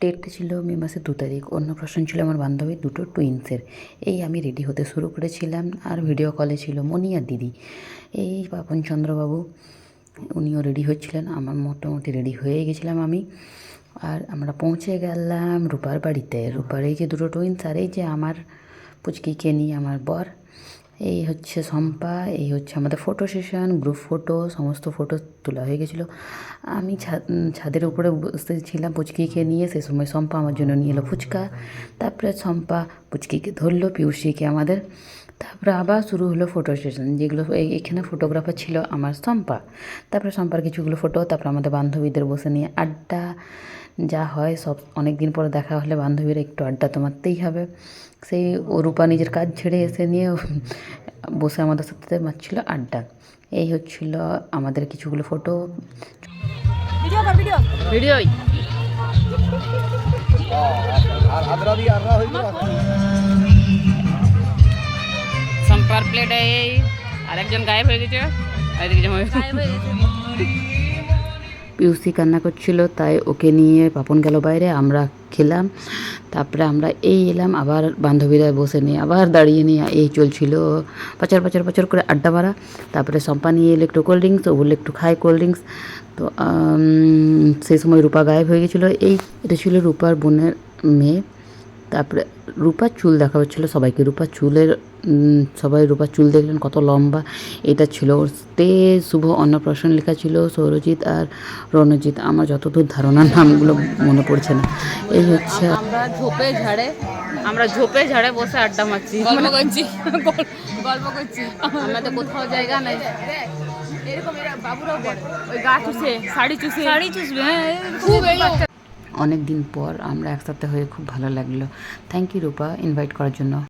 ডেটটা ছিল মে মাসের দু তারিখ। অন্নপ্রাশন ছিল আমার বান্ধবীর দুটো টুইন্সের এই আমি রেডি হতে শুরু করেছিলাম। আর ভিডিও কলে ছিল মনি আর দিদি। এই পাপন চন্দ্রবাবু, উনিও রেডি হচ্ছিলেন। আমার মোটামুটি রেডি হয়ে গেছিলাম আমি। আর আমরা পৌঁছে গেলাম রূপার বাড়িতে। রূপার এই যে দুটো টুইন্স আর এই যে আমার পুচকিকে নিয়ে আমার বর এই হচ্ছে শম্পা, এই হচ্ছে আমাদের ফটো সেশন গ্রুপ ফটো সমস্ত ফটো তোলা হয়ে গেছিল। আমি ছাদ ছাদের উপরে বসতে ছিলাম, পুচকিকে নিয়ে। সে সময় শম্পা আমার জন্য নিয়ে এলো ফুচকা। তারপরে শম্পা পুচকিকে ধরলো পিউসিকে আমাদের। তারপরে আবার শুরু হলো ফটো সেশন যেগুলো এখানে ফটোগ্রাফার ছিল আমার শম্পা। তারপরে শম্পার কিছুগুলো ফটো তারপরে আমাদের বান্ধবীদের বসে নিয়ে আড্ডা। যা হয় সব অনেক দিন পরে দেখা হলে বান্ধবীরা একটু আড্ডা তো মারতেই হবে। সেই ও রূপা নিজের কাজ ছেড়ে এসে নিয়ে বসে আমাদের সাথে মারছিল আড্ডা। এই হচ্ছিল আমাদের কিছুগুলো ফটো। ভিডিওই। সম্পার প্লেট এই আরেকজন গায়েব হয়ে গেছে। আর এদিকে জামাই পিউসি কান্না করছিল, তাই ওকে নিয়ে পাপন গেল বাইরে, আমরা খেলাম। তারপরে আমরা এই এলাম, আবার বান্ধবীরা বসে নিয়ে, আবার দাঁড়িয়ে নিয়ে এই চলছিল। পাচার পাচার পাচার করে আড্ডা মারা। তারপরে সম্পা নিয়ে এলো একটু কোল্ড ড্রিঙ্কস ও বলল একটু খাই কোল্ড ড্রিঙ্কস তো সেই সময় রূপা গায়েব হয়ে গেছিল। এই, এটা ছিল রূপার বোনের মেয়ে। তারপরে রূপার চুল দেখা হচ্ছিল সবাইকে রূপার চুলের সবাই রূপার চুল দেখলেন কত লম্বা। এটা ছিল ওর স্টে শুভ অন্নপ্রাশন লেখা ছিল সৌরজিৎ আর রণজিৎ। আমার যতদূর ধারণার নামগুলো মনে পড়ছে না। এই হচ্ছে আমরা ঝোপে ঝাড়ে আমরা ঝোপে ঝাড়ে বসে আড্ডা মারছি। গল্প করছি। গল্প করছি। আমাদের কোথাও জায়গা নেই। এরকম এরা বাবুরাও ওই গা চুষে শাড়ি চুষে। শাড়ি চুষবে হ্যাঁ খুব অনেক দিন পর আমরা একসাথে হয়ে খুব ভালো লাগল। থ্যাংক ইউ রূপা ইনভাইট করার জন্য।